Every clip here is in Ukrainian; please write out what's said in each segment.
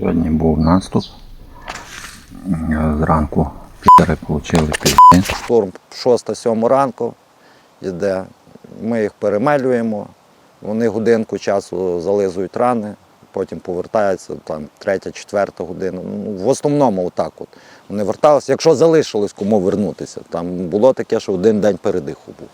Сьогодні був наступ. Зранку пітери отримали пізні. Штурм 6-7 ранку йде. Ми їх перемелюємо, вони годинку часу зализують рани, потім повертаються там третя, четверта година. Ну, в основному отак от. Вони верталися, якщо залишилось кому вернутися. Там було таке, що один день передиху був.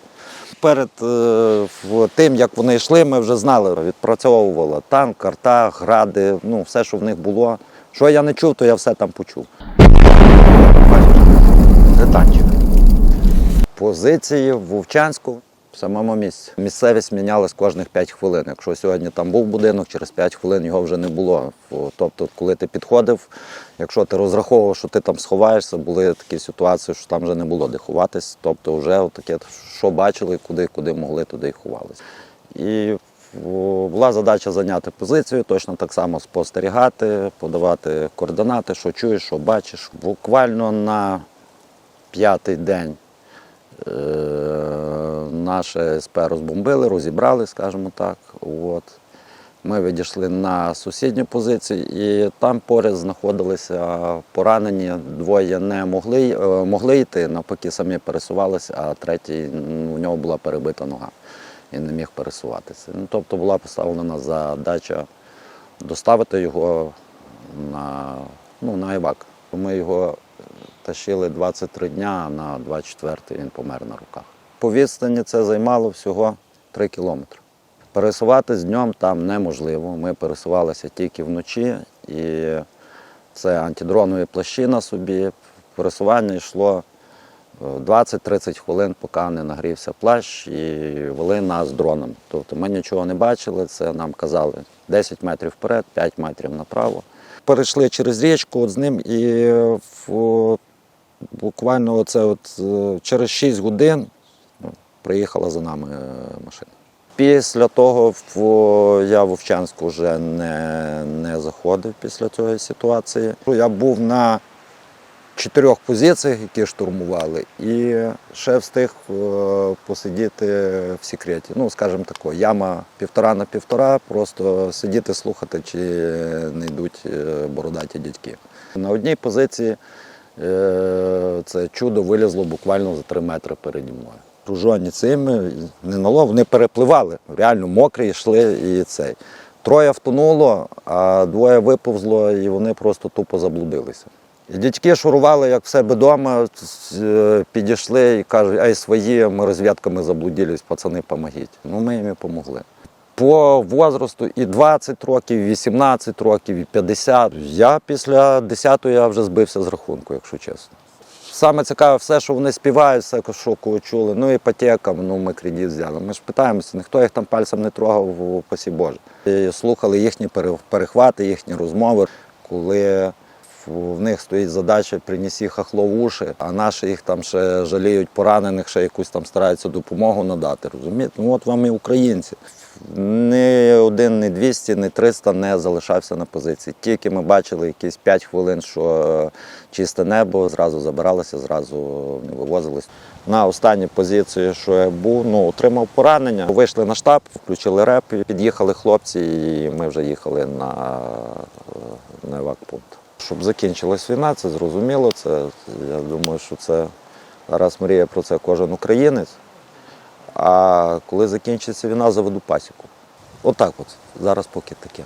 Перед е, тим, як вони йшли, ми вже знали, відпрацьовувала танк, карта, гради, ну, все, що в них було. Що я не чув, то я все там почув. Гританчик. Позиції в Вовчанську в самому місці. Місцевість мінялась кожних 5 хвилин. Якщо сьогодні там був будинок, через 5 хвилин його вже не було. Тобто, коли ти підходив, якщо ти розраховував, що ти там сховаєшся, були такі ситуації, що там вже не було де ховатись. Тобто, вже таке, що бачили, куди, куди могли, туди й ховалися. І була задача зайняти позицію, точно так само спостерігати, подавати координати, що чуєш, що бачиш. Буквально на п'ятий день е, наше СП розбомбили, розібрали, скажімо так. От. Ми відійшли на сусідню позицію, і там поряд знаходилися поранені. Двоє не могли, е, могли йти, навпаки, самі пересувалися, а третій у нього була перебита нога і не міг пересуватися. Ну, тобто була поставлена задача доставити його на, ну, на Івак. Ми його тащили 23 дня, а на 24-й він помер на руках. По відстані це займало всього 3 кілометри. Пересуватись днем там неможливо. Ми пересувалися тільки вночі, і це антидронові плащі на собі. Пересування йшло е, 20-30 хвилин, поки не нагрівся плащ, і вели нас дроном. Тобто ми нічого не бачили, це нам казали 10 метрів вперед, 5 метрів направо. Перейшли через річку от з ним і е, буквально оце от, е, через 6 годин приїхала за нами е, машина. Після того я в Вовчанську вже не, не заходив після цієї ситуації. Я був на чотирьох позиціях, які штурмували, і ще встиг е, посидіти в секреті. Ну, скажімо тако, яма півтора на півтора, просто сидіти, слухати, чи не йдуть е, бородаті дядьки. На одній позиції це чудо вилізло буквально за три метри переді мною. Пружоні цими не нало, вони перепливали, реально мокрі йшли і цей. Троє втонуло, а двоє виповзло, і вони просто тупо заблудилися. І дядьки шурували, як в себе вдома, підійшли і кажуть, ай свої, ми розвідками заблудились, пацани, помогіть. Ну, ми їм і допомогли. По возрасту і 20 років, і 18 років, і 50. Я після 10-го я вже збився з рахунку, якщо чесно. Саме цікаве все, що вони співають, все, що чули. Ну, іпотекам, ну ми кредит взяли. Ми ж питаємося, ніхто їх там пальцем не трогав, пасі Боже. І слухали їхні пере- перехвати, їхні розмови, коли в них стоїть задача принесі хахло в уші, а наші їх там ще жаліють поранених, ще якусь там стараються допомогу надати. Розумієте? Ну от вам і українці. Ні один, ні 200, ні 300 не залишався на позиції. Тільки ми бачили якісь 5 хвилин, що чисте небо, зразу забиралися, зразу не вивозились. На останній позиції, що я був, ну, отримав поранення. Вийшли на штаб, включили реп, під'їхали хлопці, і ми вже їхали на, на евакпункт. Щоб закінчилась війна, це зрозуміло. Це, я думаю, що це зараз мріє про це кожен українець. А коли закінчиться війна, заведу пасіку. Отак от. Зараз поки таке.